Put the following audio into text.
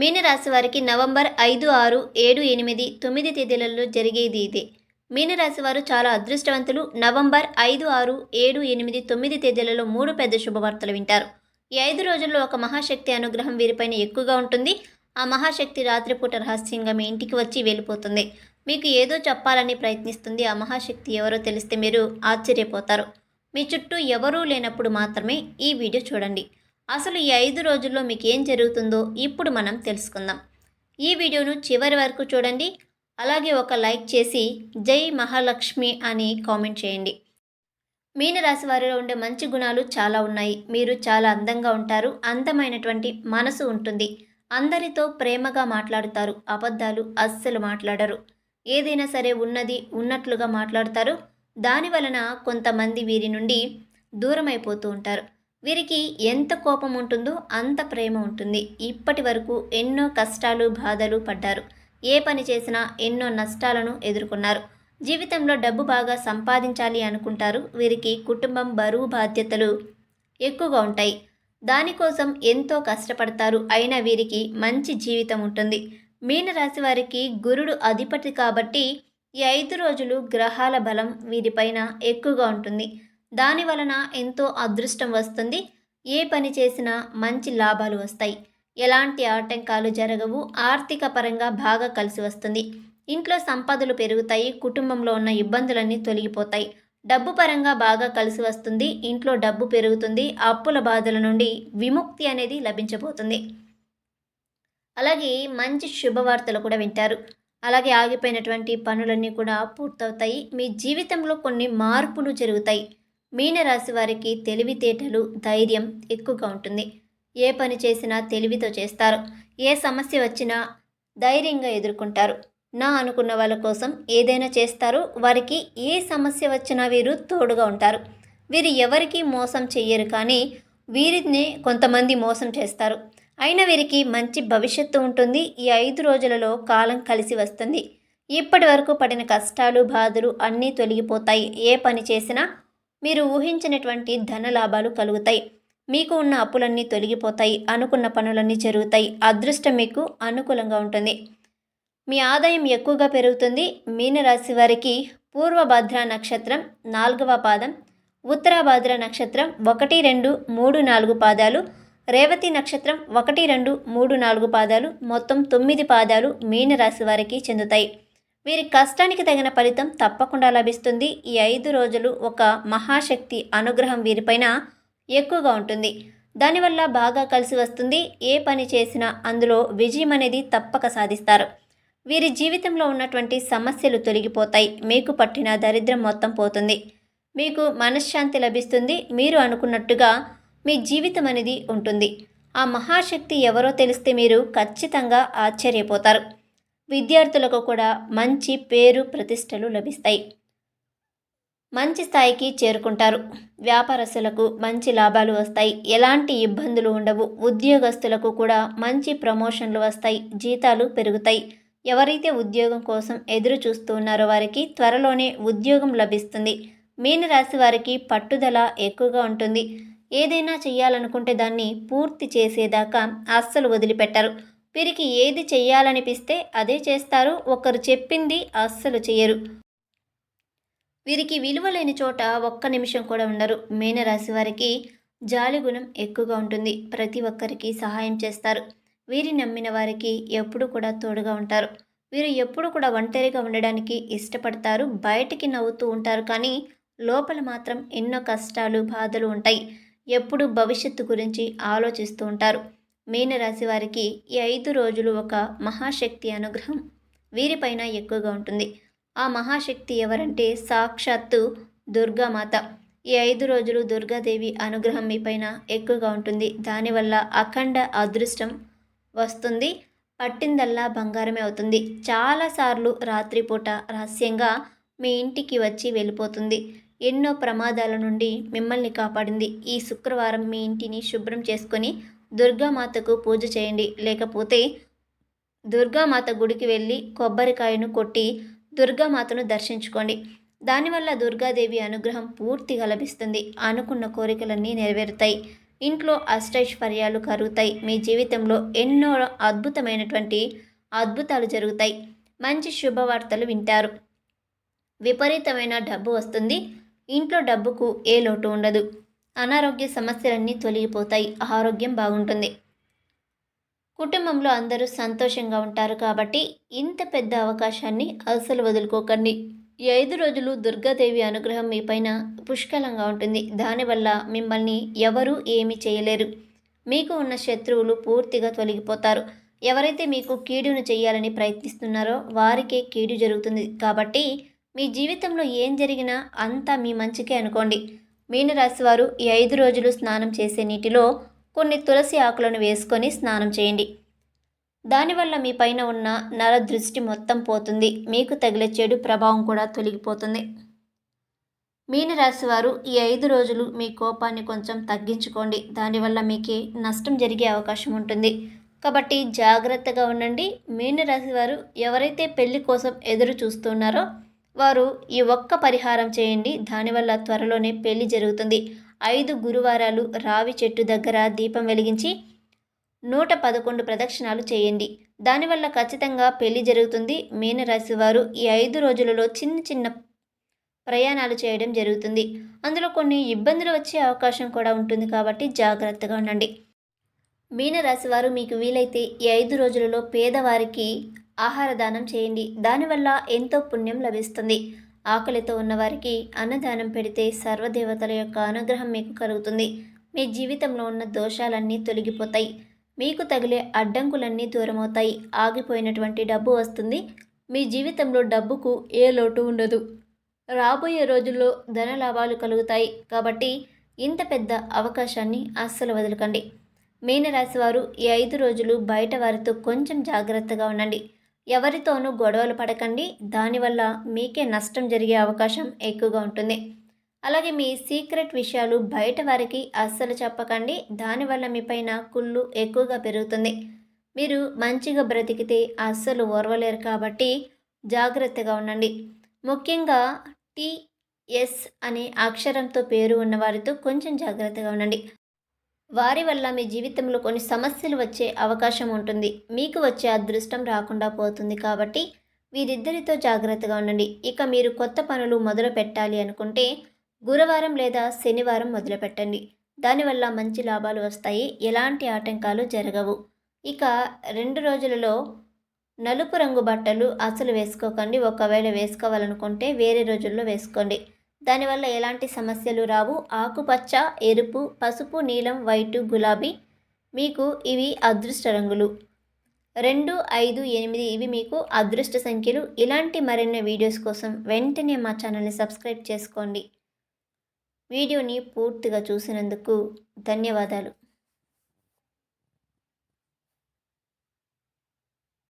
మీనరాశి వారికి నవంబర్ ఐదు ఆరు ఏడు ఎనిమిది తొమ్మిది తేదీలలో జరిగేది ఇదే. మీనరాశి వారు చాలా అదృష్టవంతులు. నవంబర్ ఐదు ఆరు ఏడు ఎనిమిది తొమ్మిది తేదీలలో మూడు పెద్ద శుభవార్తలు వింటారు. ఈ ఐదు రోజుల్లో ఒక మహాశక్తి అనుగ్రహం వీరిపైన ఎక్కువగా ఉంటుంది. ఆ మహాశక్తి రాత్రిపూట రహస్యంగా మీ ఇంటికి వచ్చి వెళ్ళిపోతుంది. మీకు ఏదో చెప్పాలని ప్రయత్నిస్తుంది. ఆ మహాశక్తి ఎవరో తెలిస్తే మీరు ఆశ్చర్యపోతారు. మీ చుట్టూ ఎవరూ లేనప్పుడు మాత్రమే ఈ వీడియో చూడండి. అసలు ఈ ఐదు రోజుల్లో మీకు ఏం జరుగుతుందో ఇప్పుడు మనం తెలుసుకుందాం. ఈ వీడియోను చివరి వరకు చూడండి. అలాగే ఒక లైక్ చేసి జై మహాలక్ష్మి అని కామెంట్ చేయండి. మీనరాశి వారిలో ఉండే మంచి గుణాలు చాలా ఉన్నాయి. మీరు చాలా అందంగా ఉంటారు. అందమైనటువంటి మనసు ఉంటుంది. అందరితో ప్రేమగా మాట్లాడుతారు. అబద్ధాలు అస్సలు మాట్లాడరు. ఏదైనా సరే ఉన్నది ఉన్నట్లుగా మాట్లాడతారు. దాని వలన కొంతమంది వీరి నుండి దూరం అయిపోతూ ఉంటారు. వీరికి ఎంత కోపం ఉంటుందో అంత ప్రేమ ఉంటుంది. ఇప్పటి వరకు ఎన్నో కష్టాలు బాధలు పడ్డారు. ఏ పని చేసినా ఎన్నో నష్టాలను ఎదుర్కొన్నారు. జీవితంలో డబ్బు బాగా సంపాదించాలి అనుకుంటారు. వీరికి కుటుంబం బరువు బాధ్యతలు ఎక్కువగా ఉంటాయి. దానికోసం ఎంతో కష్టపడతారు. అయినా వీరికి మంచి జీవితం ఉంటుంది. మీనరాశి వారికి గురుడు అధిపతి కాబట్టి ఈ ఐదు రోజులు గ్రహాల బలం వీరిపైన ఎక్కువగా ఉంటుంది. దాని వలన ఎంతో అదృష్టం వస్తుంది. ఏ పని చేసినా మంచి లాభాలు వస్తాయి. ఎలాంటి ఆటంకాలు జరగవు. ఆర్థిక పరంగా బాగా కలిసి వస్తుంది. ఇంట్లో సంపదలు పెరుగుతాయి. కుటుంబంలో ఉన్న ఇబ్బందులన్నీ తొలగిపోతాయి. డబ్బు పరంగా బాగా కలిసి వస్తుంది. ఇంట్లో డబ్బు పెరుగుతుంది. అప్పుల బాధల నుండి విముక్తి అనేది లభించబోతుంది. అలాగే మంచి శుభవార్తలు కూడా వింటారు. అలాగే ఆగిపోయినటువంటి పనులన్నీ కూడా పూర్తవుతాయి. మీ జీవితంలో కొన్ని మార్పులు జరుగుతాయి. మీనరాశి వారికి తెలివితేటలు ధైర్యం ఎక్కువగా ఉంటుంది. ఏ పని చేసినా తెలివితో చేస్తారు. ఏ సమస్య వచ్చినా ధైర్యంగా ఎదుర్కొంటారు. నా అనుకున్న వాళ్ళ కోసం ఏదైనా చేస్తారు. వారికి ఏ సమస్య వచ్చినా వీరు తోడుగా ఉంటారు. వీరు ఎవరికి మోసం చెయ్యరు కానీ వీరిని కొంతమంది మోసం చేస్తారు. అయినా వీరికి మంచి భవిష్యత్తు ఉంటుంది. ఈ ఐదు రోజులలో కాలం కలిసి వస్తుంది. ఇప్పటి వరకు పడిన కష్టాలు బాధలు అన్నీ తొలగిపోతాయి. ఏ పని చేసినా మీరు ఊహించినటువంటి ధన లాభాలు కలుగుతాయి. మీకు ఉన్న అప్పులన్నీ తొలగిపోతాయి. అనుకున్న పనులన్నీ జరుగుతాయి. అదృష్టం మీకు అనుకూలంగా ఉంటుంది. మీ ఆదాయం ఎక్కువగా పెరుగుతుంది. మీనరాశి వారికి పూర్వభద్ర నక్షత్రం నాలుగవ పాదం ఉత్తరాభద్ర నక్షత్రం ఒకటి రెండు మూడు నాలుగు పాదాలు రేవతి నక్షత్రం ఒకటి రెండు మూడు నాలుగు పాదాలు మొత్తం తొమ్మిది పాదాలు మీనరాశి వారికి చెందుతాయి. వీరి కష్టానికి తగిన ఫలితం తప్పకుండా లభిస్తుంది. ఈ ఐదు రోజులు ఒక మహాశక్తి అనుగ్రహం వీరిపైన ఎక్కువగా ఉంటుంది. దానివల్ల బాగా కలిసి వస్తుంది. ఏ పని చేసినా అందులో విజయం అనేది తప్పక సాధిస్తారు. వీరి జీవితంలో ఉన్నటువంటి సమస్యలు తొలగిపోతాయి. మీకు పట్టిన దరిద్రం మొత్తం పోతుంది. మీకు మనశ్శాంతి లభిస్తుంది. మీరు అనుకున్నట్టుగా మీ జీవితం అనేది ఉంటుంది. ఆ మహాశక్తి ఎవరో తెలిస్తే మీరు ఖచ్చితంగా ఆశ్చర్యపోతారు. విద్యార్థులకు కూడా మంచి పేరు ప్రతిష్టలు లభిస్తాయి. మంచి స్థాయికి చేరుకుంటారు. వ్యాపారస్తులకు మంచి లాభాలు వస్తాయి. ఎలాంటి ఇబ్బందులు ఉండవు. ఉద్యోగస్తులకు కూడా మంచి ప్రమోషన్లు వస్తాయి. జీతాలు పెరుగుతాయి. ఎవరైతే ఉద్యోగం కోసం ఎదురు చూస్తున్నారో వారికి త్వరలోనే ఉద్యోగం లభిస్తుంది. మీనరాశి వారికి పట్టుదల ఎక్కువగా ఉంటుంది. ఏదైనా చేయాలనుకుంటే దాన్ని పూర్తి చేసేదాకా అస్సలు వదిలిపెట్టరు. వీరికి ఏది చెయ్యాలనిపిస్తే అదే చేస్తారు. ఒకరు చెప్పింది అస్సలు చేయరు వీరికి విలువ లేని చోట ఒక్క నిమిషం కూడా ఉండరు. మీనరాశి వారికి జాలి గుణం ఎక్కువగా ఉంటుంది. ప్రతి ఒక్కరికి సహాయం చేస్తారు. వీరి నమ్మిన వారికి ఎప్పుడు కూడా తోడుగా ఉంటారు. వీరు ఎప్పుడు కూడా ఒంటరిగా ఉండడానికి ఇష్టపడతారు. బయటికి నవ్వుతూ ఉంటారు కానీ లోపల మాత్రం ఎన్నో కష్టాలు బాధలు ఉంటాయి. ఎప్పుడు భవిష్యత్తు గురించి ఆలోచిస్తూ ఉంటారు. మీనరాశి వారికి ఈ ఐదు రోజులు ఒక మహాశక్తి అనుగ్రహం. వీరిపైన ఎక్కువగా ఉంటుంది. ఆ మహాశక్తి ఎవరంటే సాక్షాత్తు దుర్గామాత. ఈ ఐదు రోజులు దుర్గాదేవి అనుగ్రహం మీపైన ఎక్కువగా ఉంటుంది. దానివల్ల అఖండ అదృష్టం వస్తుంది. పట్టిందల్లా బంగారమే అవుతుంది. చాలాసార్లు రాత్రిపూట రహస్యంగా మీ ఇంటికి వచ్చి వెళ్ళిపోతుంది. ఎన్నో ప్రమాదాల నుండి మిమ్మల్ని కాపాడింది. ఈ శుక్రవారం మీ ఇంటిని శుభ్రం చేసుకొని దుర్గామాతకు పూజ చేయండి. లేకపోతే దుర్గామాత గుడికి వెళ్ళి కొబ్బరికాయను కొట్టి దుర్గామాతను దర్శించుకోండి. దానివల్ల దుర్గాదేవి అనుగ్రహం పూర్తిగా లభిస్తుంది. అనుకున్న కోరికలన్నీ నెరవేరుతాయి. ఇంట్లో అష్టైశ్వర్యాలు కరుగుతాయి. మీ జీవితంలో ఎన్నో అద్భుతమైనటువంటి అద్భుతాలు జరుగుతాయి. మంచి శుభవార్తలు వింటారు. విపరీతమైన డబ్బు వస్తుంది. ఇంట్లో డబ్బుకు ఏ లోటు ఉండదు. అనారోగ్య సమస్యలన్నీ తొలగిపోతాయి. ఆరోగ్యం బాగుంటుంది. కుటుంబంలో అందరూ సంతోషంగా ఉంటారు కాబట్టి ఇంత పెద్ద అవకాశాన్ని అస్సలు వదులుకోకండి. ఈ ఐదు రోజులు దుర్గాదేవి అనుగ్రహం మీ పైన పుష్కలంగా ఉంటుంది. దానివల్ల మిమ్మల్ని ఎవరూ ఏమీ చేయలేరు. మీకు ఉన్న శత్రువులు పూర్తిగా తొలగిపోతారు. ఎవరైతే మీకు కీడును చేయాలని ప్రయత్నిస్తున్నారో వారికే కీడు జరుగుతుంది. కాబట్టి మీ జీవితంలో ఏం జరిగినా అంతా మీ మంచికే అనుకోండి. మీనరాశి వారు ఈ ఐదు రోజులు స్నానం చేసే నీటిలో కొన్ని తులసి ఆకులను వేసుకొని స్నానం చేయండి. దానివల్ల మీ పైన ఉన్న నర దృష్టి మొత్తం పోతుంది. మీకు తగిలే చెడు ప్రభావం కూడా తొలగిపోతుంది. మీనరాశి వారు ఈ ఐదు రోజులు మీ కోపాన్ని కొంచెం తగ్గించుకోండి. దానివల్ల మీకు నష్టం జరిగే అవకాశం ఉంటుంది. కాబట్టి జాగ్రత్తగా ఉండండి. మీనరాశి వారు ఎవరైతే పెళ్ళి కోసం ఎదురు చూస్తున్నారో వారు ఈ ఒక్క పరిహారం చేయండి. దానివల్ల త్వరలోనే పెళ్ళి జరుగుతుంది. ఐదు గురువారాలు రావి చెట్టు దగ్గర దీపం వెలిగించి నూట పదకొండు ప్రదక్షిణాలు చేయండి. దానివల్ల ఖచ్చితంగా పెళ్ళి జరుగుతుంది. మీనరాశి వారు ఈ ఐదు రోజులలో చిన్న చిన్న ప్రయాణాలు చేయడం జరుగుతుంది. అందులో కొన్ని ఇబ్బందులు వచ్చే అవకాశం కూడా ఉంటుంది కాబట్టి జాగ్రత్తగా ఉండండి. మీనరాశి వారు మీకు వీలైతే ఈ ఐదు రోజులలో పేదవారికి ఆహార దానం చేయండి. దానివల్ల ఎంతో పుణ్యం లభిస్తుంది. ఆకలితో ఉన్నవారికి అన్నదానం పెడితే సర్వదేవతల యొక్క అనుగ్రహం మీకు కలుగుతుంది. మీ జీవితంలో ఉన్న దోషాలన్నీ తొలగిపోతాయి. మీకు తగిలే అడ్డంకులన్నీ దూరమవుతాయి. ఆగిపోయినటువంటి డబ్బు వస్తుంది. మీ జీవితంలో డబ్బుకు ఏ లోటు ఉండదు. రాబోయే రోజుల్లో ధన లాభాలు కలుగుతాయి. కాబట్టి ఇంత పెద్ద అవకాశాన్ని అస్సలు వదలకండి. మీనరాశి వారు ఈ ఐదు రోజులు బయట వారితో కొంచెం జాగ్రత్తగా ఉండండి. ఎవరితోనూ గొడవలు పడకండి. దానివల్ల మీకే నష్టం జరిగే అవకాశం ఎక్కువగా ఉంటుంది. అలాగే మీ సీక్రెట్ విషయాలు బయట వారికి అస్సలు చెప్పకండి. దానివల్ల మీ పైన కుళ్ళు ఎక్కువగా పెరుగుతుంది. మీరు మంచిగా బ్రతికితే అస్సలు ఓర్వలేరు కాబట్టి జాగ్రత్తగా ఉండండి. ముఖ్యంగా టిఎస్ అనే అక్షరంతో పేరు ఉన్న వారితో కొంచెం జాగ్రత్తగా ఉండండి. వారి వల్ల మీ జీవితంలో కొన్ని సమస్యలు వచ్చే అవకాశం ఉంటుంది. మీకు వచ్చే అదృష్టం రాకుండా పోతుంది కాబట్టి వీరిద్దరితో జాగ్రత్తగా ఉండండి. ఇక మీరు కొత్త పనులు మొదలు పెట్టాలి అనుకుంటే గురువారం లేదా శనివారం మొదలు పెట్టండి. దానివల్ల మంచి లాభాలు వస్తాయి. ఎలాంటి ఆటంకాలు జరగవు. ఇక రెండు రోజులలో నలుపు రంగు బట్టలు అసలు వేసుకోకండి. ఒకవేళ వేసుకోవాలనుకుంటే వేరే రోజుల్లో వేసుకోండి. దానివల్ల ఎలాంటి సమస్యలు రావు? ఆకుపచ్చ ఎరుపు పసుపు నీలం వైటు గులాబీ మీకు ఇవి అదృష్ట రంగులు. రెండు ఐదు ఎనిమిది ఇవి మీకు అదృష్ట సంఖ్యలు. ఇలాంటి మరిన్ని వీడియోస్ కోసం వెంటనే మా ఛానల్ని సబ్స్క్రైబ్ చేసుకోండి. వీడియోని పూర్తిగా చూసినందుకు ధన్యవాదాలు.